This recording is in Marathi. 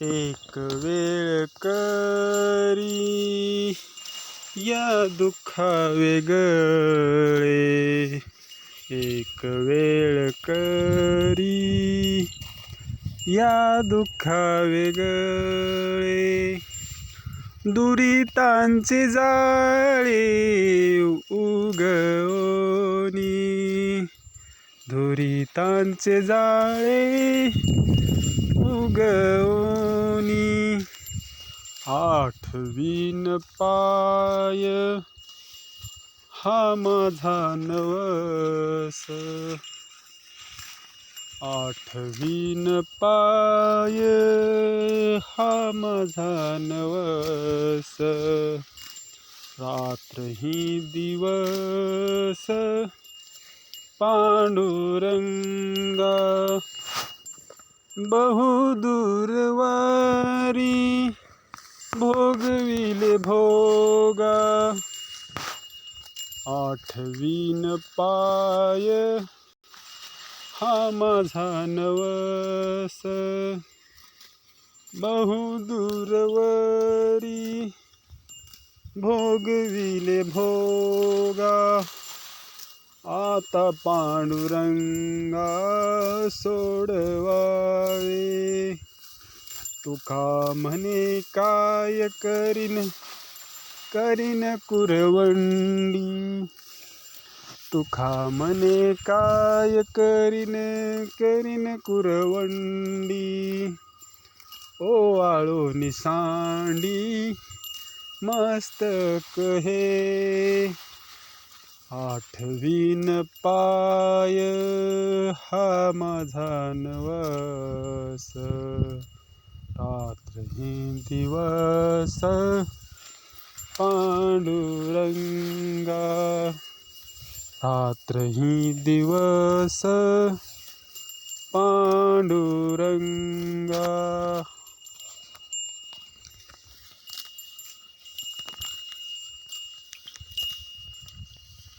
एक वेळ करी या दुःखा वेगळे एक वेळ करी या दुःखा वेगळे दुरितांचे जाळे उगवणी दुरितांचे जाळे उगवणी आठवीन पाय हा माझा नवस. आठवीन पाय हा माझा नवस. रात्र ही दिवस पांडुरंगा बहुदूरवारी भोगविले भोगा। आठवीन पाय हा माझा नवस। बहुदूरवरी भोगविले भोगा। आता पांडुरंगा सोडवावे। तुका म्हणे काय करीन? करीन कुरवंडी. तुका म्हणे काय करीन? करीन कुरवंडी. ओ आळो निसांडी मस्तक हे. आठवीन पाय हा माझा नवस. રાત્રિ દિવસ પાંડુરંગા રાત્રિ દિવસ પાંડુરંગા